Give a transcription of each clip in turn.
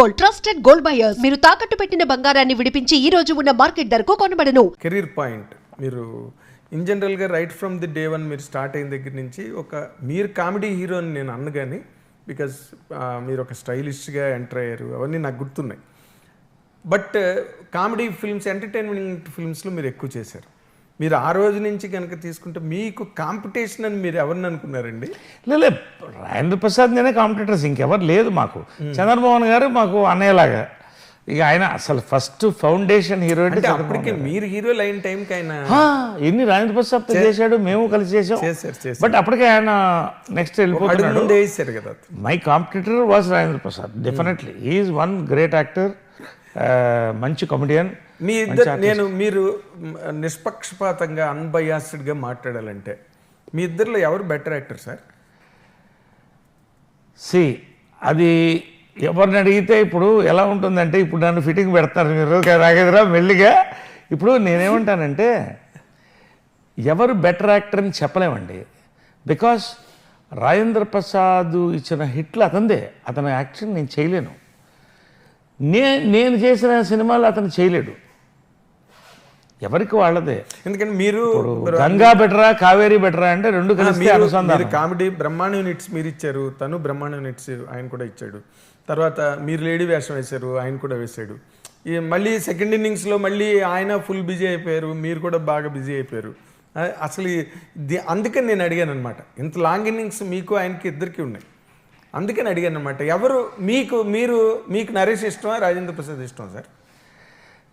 Gold trusted gold buyers మీరు తాకట్టు పెట్టిన బంగారాన్ని విడిపించి ఈ రోజు ఉన్న మార్కెట్ ధరకు కొనబడను. Career point. మీరు ఇన్ జనరల్గా right from the day one మీరు స్టార్ట్ అయిన దగ్గర నుంచి ఒక మీరు కామెడీ హీరో అని నేను అన్ను కానీ బికాజ్ మీరు ఒక స్టైలిష్గా ఎంటర్ అయ్యారు. అవన్నీ నాకు గుర్తున్నాయి. బట్ కామెడీ ఫిల్మ్స్ ఎంటర్టైన్మెంట్ ఫిల్మ్స్లో మీరు ఎక్కువ చేశారు. మీరు ఆ రోజు నుంచి కనుక తీసుకుంటే మీకు కాంపిటీషన్ అని మీరు ఎవరిని అనుకున్నారండి? లేదు రాజేంద్ర ప్రసాద్ నేనే కాంపిటేటర్స్ ఇంకెవరు లేదు మాకు. చంద్రమోహన్ గారు మాకు అన్నయ్యలాగా. ఇక ఆయన అసలు ఫస్ట్ ఫౌండేషన్ హీరో అంటే అప్పటికే మీరు హీరో లైన్ టైంకి ఆయన ఎన్ని రాజేంద్ర ప్రసాద్ చేశాడు మేము కలిసి చేసాం బట్ అప్పటికే ఆయన నెక్స్ట్ వెళ్ళిపోతున్నాడు. కదా my competitor was Rajendra Prasad definitely is one great actor మంచి కామెడియన్ మీ ఇద్దరు నేను మీరు నిష్పక్షపాతంగా అన్బయాస్డ్గా మాట్లాడాలంటే మీ ఇద్దరిలో ఎవరు బెటర్ యాక్టర్ సార్ సి అది ఎవరిని అడిగితే ఇప్పుడు ఎలా ఉంటుందంటే ఇప్పుడు నన్ను ఫిట్టింగ్ పెడతారు మీరు. రాగేదిరా మెల్లిగా. ఇప్పుడు నేనేమంటానంటే ఎవరు బెటర్ యాక్టర్ అని చెప్పలేమండి. బికాస్ రాజేంద్ర ప్రసాద్ ఇచ్చిన హిట్లు అతందే అతని యాక్షన్ నేను చేయలేను. నే నేను చేసిన సినిమాలు అతను చేయలేడు. ఎవరికి వాళ్ళదే? ఎందుకంటే మీరు గంగా బెటరా కావేరీ బెటరా అంటే రెండు అనుసంధానం మీరు కామెడీ బ్రహ్మాండం హిట్స్ మీరు ఇచ్చారు తను బ్రహ్మాండం హిట్స్ ఆయన కూడా ఇచ్చాడు. తర్వాత మీరు లేడీ వేషం వేశారు ఆయన కూడా వేశాడు. మళ్ళీ సెకండ్ ఇన్నింగ్స్లో మళ్ళీ ఆయన ఫుల్ బిజీ అయిపోయారు మీరు కూడా బాగా బిజీ అయిపోయారు. అసలు అందుకని నేను అడిగాను అనమాట ఇంత లాంగ్ ఇన్నింగ్స్ మీకు ఆయనకి ఇద్దరికి ఉన్నాయి. అందుకని అడిగాను అనమాట ఎవరు మీకు మీరు మీకు నరేష్ ఇష్టమా రాజేంద్ర ప్రసాద్ ఇష్టమా సార్?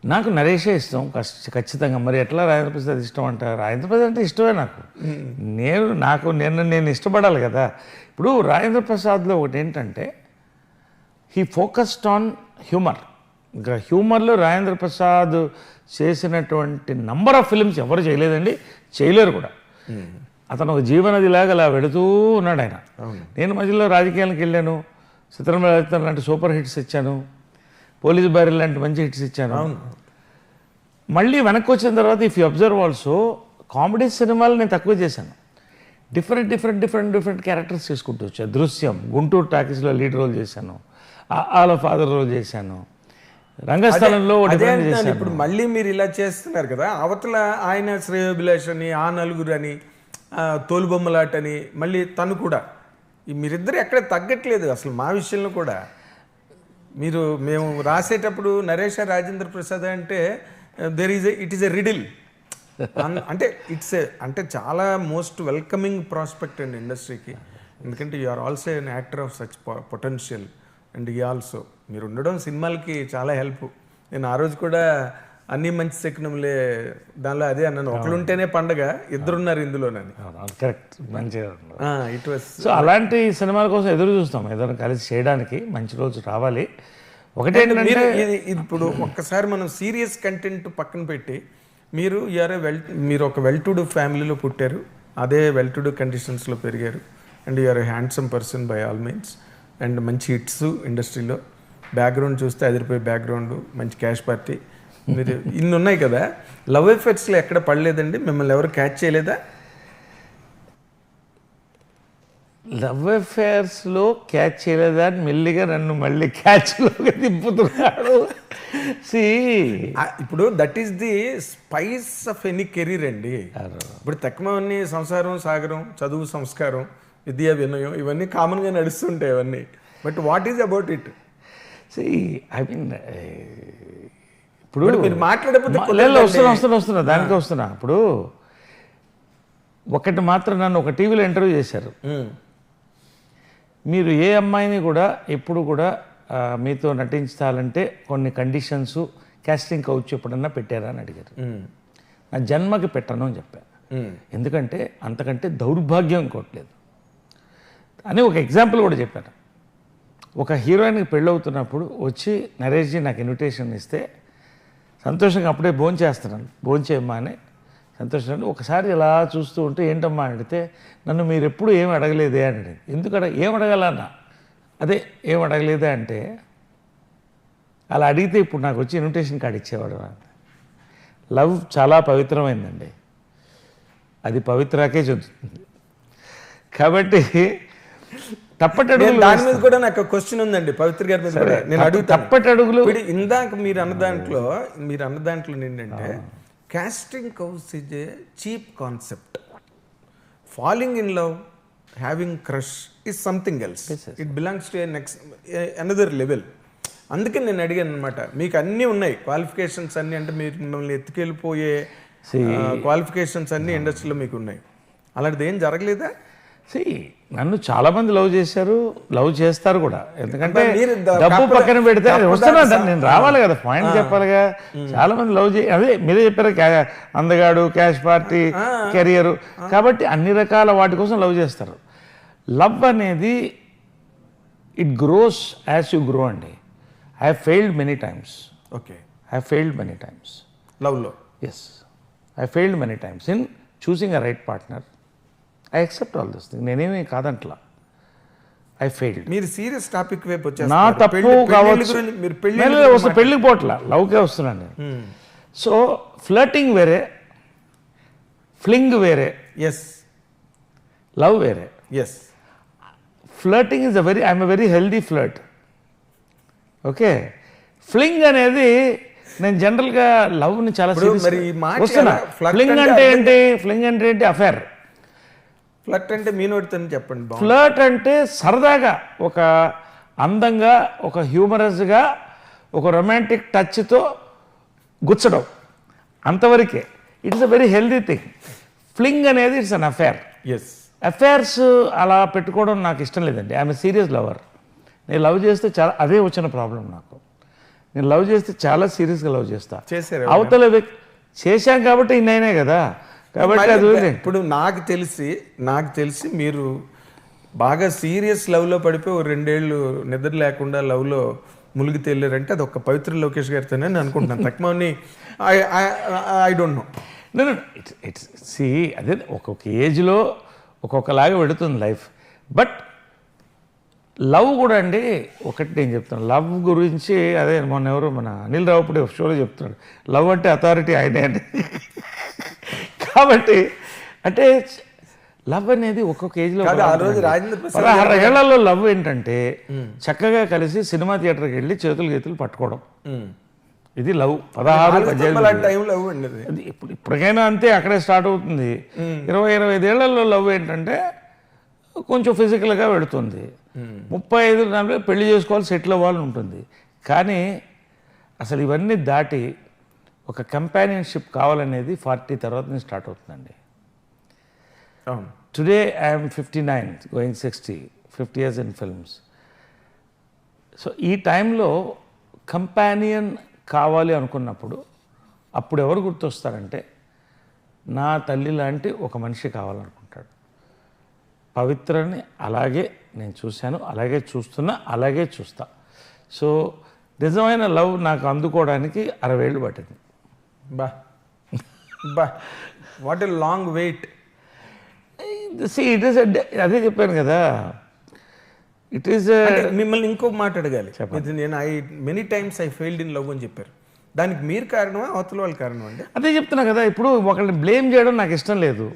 నాకు నరేషే ఇష్టం. ఖచ్చితంగా. మరి ఎట్లా రాజేంద్ర ప్రసాద్ ఇష్టం అంటారు? రాజేంద్ర ప్రసాద్ అంటే ఇష్టమే నాకు. నేను నాకు నేను నేను ఇష్టపడాలి కదా. ఇప్పుడు రాజేంద్ర ప్రసాద్లో ఒకటి ఏంటంటే హీ ఫోకస్డ్ ఆన్ హ్యూమర్ ఇంకా హ్యూమర్లో రాజేంద్ర ప్రసాద్ చేసినటువంటి నంబర్ ఆఫ్ ఫిల్మ్స్ ఎవరు చేయలేదండి? చేయలేరు కూడా. అతను ఒక జీవనదిలాగా అలా వెళుతూ ఉన్నాడు ఆయన. నేను మధ్యలో రాజకీయాలకు వెళ్ళాను. చిత్రం లాంటి సూపర్ హిట్స్ ఇచ్చాను పోలీస్ బ్యారెల్ లాంటి మంచి హిట్స్ ఇచ్చాను. మళ్ళీ వెనక్కి వచ్చిన తర్వాత if you observe also comedy సినిమాలు నేను తక్కువ చేశాను. Different different different different characters చేసుకుంటూ వచ్చాను దృశ్యం గుంటూరు టాకీస్లో లీడ్ రోల్ చేశాను. ఆల ఫాదర్ రోల్ చేశాను. రంగస్థలంలో ఇప్పుడు మళ్ళీ మీరు ఇలా చేస్తున్నారు కదా. అవతల ఆయన శ్రేయోభిలాష్ అని ఆ నలుగురు అని ఆ, తోలుబొమ్మలాట అని మళ్ళీ తను కూడా. మీరిద్దరు ఎక్కడ తగ్గట్లేదు అసలు మా విషయంలో కూడా. మీరు మేము రాసేటప్పుడు నరేష రాజేంద్ర ప్రసాద్ అంటే there is it is a riddle అంటే ఇట్స్ ఏ అంటే చాలా మోస్ట్ వెల్కమింగ్ ప్రాస్పెక్ట్ అండి ఇండస్ట్రీకి ఎందుకంటే you are also an actor of such potential and ఈ ఆల్సో మీరు ఉండడం సినిమాలకి చాలా హెల్ప్ నేను ఆ రోజు కూడా అన్ని మంచి శకునములే. దానిలో అదే అన్నాను. ఒకరుంటేనే పండగ ఇద్దరున్నారు ఇందులోనని కరెక్ట్ మంచిగా. ఇట్ వాస్ సో అలాంటి సినిమాల కోసం ఎదురు చూస్తాం. ఏదైనా కలిసి చేయడానికి మంచి రోజు రావాలి. ఇది ఇప్పుడు ఒక్కసారి మనం సీరియస్ కంటెంట్ పక్కన పెట్టి మీరు యూఆర్ వెల్ మీరు ఒక వెల్ టు డూ ఫ్యామిలీలో పుట్టారు. అదే వెల్ టు డూ కండిషన్స్లో పెరిగారు. And you are handsome person by all means and మంచి హిట్స్ ఇండస్ట్రీలో. బ్యాక్గ్రౌండ్ చూస్తే అదిరిపోయే బ్యాక్గ్రౌండ్ మంచి క్యాష్ పార్టీ మీరు ఇన్ని ఉన్నాయి కదా. లవ్ ఎఫెక్ట్స్లో ఎక్కడ పడలేదండి? మిమ్మల్ని ఎవరు క్యాచ్ చేయలేదా? లవ్ అఫేర్స్లో క్యాచ్ చేయలేదా అని మెల్లిగా నన్ను మళ్ళీ క్యాచ్లోకి తిప్పుతున్నాడు సి ఇప్పుడు that is the spice of any career అండి. ఇప్పుడు తక్కువన్నీ సంసారం సాగరం చదువు సంస్కారం విద్యా వినయం ఇవన్నీ కామన్గా నడుస్తుంటాయి ఇవన్నీ but what is about it see I mean ఇప్పుడు మీరు మాట్లాడకపోతే వస్తున్నా వస్తున్నా వస్తున్నా దానికే వస్తున్నా. ఇప్పుడు ఒకటి మాత్రం నన్ను ఒక టీవీలో ఇంటర్వ్యూ చేశారు. మీరు ఏ అమ్మాయిని కూడా ఎప్పుడు కూడా మీతో నటించాలంటే కొన్ని కండిషన్స్ కాస్టింగ్ కౌచ్ ఎప్పుడన్నా పెట్టారా అని అడిగారు. నా జన్మకి పెట్టను అని చెప్పాను ఎందుకంటే అంతకంటే దౌర్భాగ్యం ఇంకోట్లేదు అని ఒక ఎగ్జాంపుల్ కూడా చెప్పాను. ఒక హీరోయిన్కి పెళ్ళవుతున్నప్పుడు వచ్చి నరేష్జీ నాకు ఇన్విటేషన్ ఇస్తే సంతోషంగా అప్పుడే భోంచేస్తున్నాను భోంచేయమ్మా అని సంతోషంగా ఒకసారి ఇలా చూస్తూ ఉంటే ఏంటమ్మా? అడిగితే నన్ను మీరు ఎప్పుడు ఏం అడగలేదే? అని అడిగింది. ఎందుకు అడగ ఏం అడగాలన్నా? అదే ఏం అడగలేదే అంటే అలా అడిగితే ఇప్పుడు నాకు వచ్చి ఇన్విటేషన్ కార్డు ఇచ్చేవాడు లవ్ చాలా పవిత్రమైందండి. అది పవిత్రాకే చెందుతుంది. కాబట్టి తప్పటడుగులు నేను దాని మీద కూడా నాకు క్వశ్చన్ ఉందండి పవిత్ర గారి మీద కూడా. నేను అడుగుతాను. తప్పటడుగులు ఇందాక మీరు అన్న దాంట్లో మీరు అన్న దాంట్లో ఏంటంటే casting couch is a cheap concept falling in love having crush is something else it belongs to next another level అందుకే నేను అడిగాను అనమాట మీకు అన్నీ ఉన్నాయి. క్వాలిఫికేషన్స్ అన్నీ అంటే మీరు మిమ్మల్ని ఎత్తుకెళ్ళిపోయే క్వాలిఫికేషన్స్ అన్నీ ఇండస్ట్రీలో మీకు ఉన్నాయి. అలాంటిది ఏం జరగలేదా? See, నన్ను చాలా మంది లవ్ చేశారు లవ్ చేస్తారు కూడా. ఎందుకంటే డబ్బు పక్కన పెడితే వస్తున్నా సా- నేను రావాలి కదా పాయింట్ చెప్పాలిగా. చాలా మంది లవ్ చే అదే మీరే చెప్పారు అందగాడు క్యాష్ పార్టీ కెరియర్. కాబట్టి అన్ని రకాల వాటి కోసం లవ్ చేస్తారు. లవ్ అనేది it grows as you grow అండి. I failed many times. Okay. I failed many times. లవ్లో? Yes I failed many times. In choosing a right partner. I accept all this thing నేనేమి కాదంట్లా. I failed మీరు serious topic వైపు నా. తప్పు కావచ్చు. మీరు పెళ్ళికి పోట్ల లవ్కే వస్తున్నాను నేను. సో ఫ్లర్టింగ్ వేరే ఫ్లింగ్ వేరే ఎస్ లవ్ వేరే. Yes flirting is a very I'm a very healthy flirt okay fling అనేది నేను జనరల్గా లవ్ని చాలా వస్తున్నా. ఫ్లింగ్ అంటే ఏంటి? ఫ్లింగ్ అంటే ఏంటి? అఫేర్ ఫ్లట్ అంటే మీ నోటితోనే చెప్పండి ఫ్లర్ట్ అంటే సరదాగా ఒక అందంగా ఒక హ్యూమరస్గా ఒక రొమాంటిక్ టచ్తో గుచ్చడం అంతవరకే. It's a very healthy thing fling అనేది it's an affair yes affairs అలా పెట్టుకోవడం నాకు ఇష్టం లేదండి. ఐఎమ్ సీరియస్ లవర్ నేను లవ్ చేస్తే చాలా అదే వచ్చిన ప్రాబ్లం నాకు. నేను లవ్ చేస్తే చాలా సీరియస్గా లవ్ చేస్తా. చేశారు అవతల చేశాం కాబట్టి ఇన్నైనా కదా. కాబట్టి అది. ఇప్పుడు నాకు తెలిసి నాకు తెలిసి మీరు బాగా సీరియస్ లవ్లో పడిపోయి ఓ రెండేళ్ళు నిద్ర లేకుండా లవ్లో మునిగి తేలారంటే అది ఒక పవిత్ర లోకేష్ గారితోనే నేను అనుకుంటున్నాను. తక్కువని ఐ డోంట్ నో నేను ఇట్స్ ఇట్స్ సి అదే ఒక్కొక్క ఏజ్లో ఒక్కొక్కలాగా పెడుతుంది లైఫ్. బట్ లవ్ కూడా అండి ఒకటి నేను చెప్తాను. లవ్ గురించి అదే మొన్న ఎవరు మన అనిల్ రావుపూడి షోలో చెప్తున్నాడు. లవ్ అంటే అథారిటీ ఆయనే అండి కాబట్టి అంటే లవ్ అనేది ఒక్కొక్క ఏజ్లో పదహారు ఏళ్ళలో లవ్ ఏంటంటే చక్కగా కలిసి సినిమా థియేటర్కి వెళ్ళి చేతులు గీతులు పట్టుకోవడం. ఇది లవ్. పదహారు అది. ఇప్పుడు ఇప్పటికైనా అంతే అక్కడే స్టార్ట్ అవుతుంది. ఇరవై ఇరవై ఐదేళ్ళలో లవ్ ఏంటంటే కొంచెం ఫిజికల్గా పెడుతుంది ముప్పై ఐదు నలభై పెళ్ళి చేసుకోవాలి సెటిల్ అవ్వాలని ఉంటుంది. కానీ అసలు ఇవన్నీ దాటి ఒక కంపానియన్షిప్ కావాలనేది ఫార్టీ తర్వాత నుంచి స్టార్ట్ అవుతుందండి. Today I'm fifty nine going sixty fifty years in films so ఈ టైంలో కంపానియన్ కావాలి అనుకున్నప్పుడు అప్పుడు ఎవరు గుర్తొస్తారంటే నా తల్లి లాంటి ఒక మనిషి కావాలనుకుంటాడు. పవిత్రని అలాగే నేను చూశాను అలాగే చూస్తున్నా అలాగే చూస్తా. సో నిజమైన లవ్ నాకు అందుకోవడానికి అరవై ఏళ్ళు పట్టింది. బా. బా. What a long wait. See it is అదే చెప్పాను కదా. ఇట్ ఈస్ మిమ్మల్ని ఇంకో మాట అడగాలి. నేను I many times I failed in love అని చెప్పారు. దానికి మీరు కారణమా అవతల వాళ్ళ కారణం అండి? అదే చెప్తున్నా కదా ఇప్పుడు ఒకరిని బ్లేమ్ చేయడం నాకు ఇష్టం లేదు.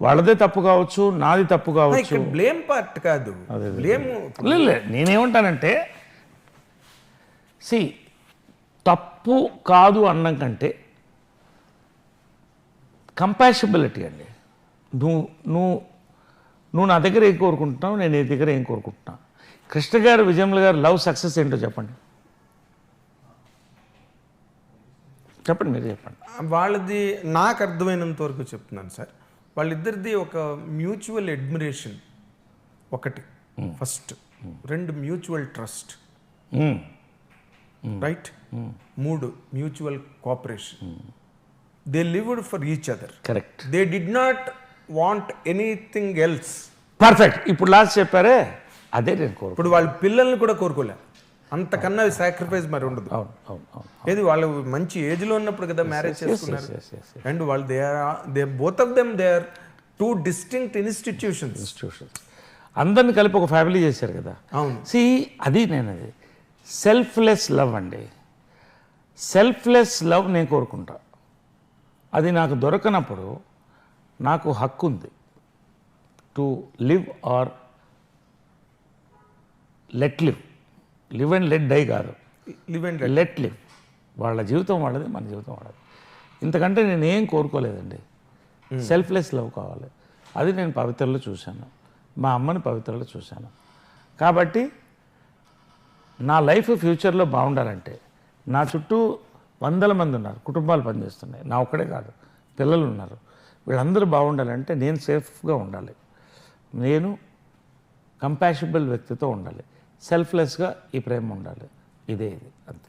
వాళ్ళదే తప్పు కావచ్చు నాది తప్పు కావచ్చు. బ్లేమ్ పార్ట్ కాదు. బ్లేమ్ లేదు లేదు, నేనేమంటానంటే సి తప్పు కాదు అన్నం కంటే కంపాషబిలిటీ అండి. నువ్వు నువ్వు నువ్వు నా దగ్గర ఏం కోరుకుంటున్నావు నేను నీ దగ్గర ఏం కోరుకుంటున్నా కృష్ణ గారు విజయముల గారు లవ్ సక్సెస్ ఏంటో చెప్పండి. చెప్పండి మీరు చెప్పండి. వాళ్ళది నాకు అర్థమైనంత వరకు చెప్తున్నాను సార్. వాళ్ళిద్దరిది ఒక మ్యూచువల్ అడ్మిరేషన్ ఒకటి. ఫస్ట్. రెండు మ్యూచువల్ ట్రస్ట్. రైట్? మూడు mutual cooperation. They lived for each other correct they did not want anything else perfect ఇప్పుడు లాస్ట్ చెప్పారే అదే నేను కోరుకు ఇప్పుడు వాళ్ళ పిల్లల్ని కూడా కోరుకోలే. అంతకన్నా సాక్రిఫైస్ మరి ఉండదు. అవును అవును అవును. ఏది వాళ్ళు మంచి ఏజ్లో ఉన్నప్పుడు కదా మ్యారేజ్ చేసుకున్నారు. అండ్ వాళ్ళు they are they both of them they are two distinct institutions institutions అందరిని కలిపి ఒక ఫ్యామిలీ చేశారు కదా. అవును. సి అది నేను అది. సెల్ఫ్లెస్ లవ్ అండి. సెల్ఫ్లెస్ లవ్ నేను కోరుకుంటా. అది నాకు దొరకనప్పుడు నాకు హక్కు ఉంది to live or let live live and let die కాదు లివ్ అండ్ లెట్ లివ్ వాళ్ళ జీవితం వాళ్ళది మన జీవితం వాళ్ళది. ఇంతకంటే నేను ఏం కోరుకోలేదండి సెల్ఫ్లెస్ లవ్ కావాలి. అది నేను పవిత్రలో చూశాను. మా అమ్మని పవిత్రలో చూశాను. కాబట్టి నా లైఫ్ ఫ్యూచర్లో బాగుండాలంటే నా చుట్టూ వందల మంది ఉన్నారు కుటుంబాలు పనిచేస్తున్నాయి. నా ఒక్కడే కాదు పిల్లలు ఉన్నారు. వీళ్ళందరూ బాగుండాలంటే నేను సేఫ్గా ఉండాలి. నేను కంపాషబుల్ వ్యక్తితో ఉండాలి. సెల్ఫ్లెస్గా ఈ ప్రేమ ఉండాలి. ఇదే ఇది అంతే.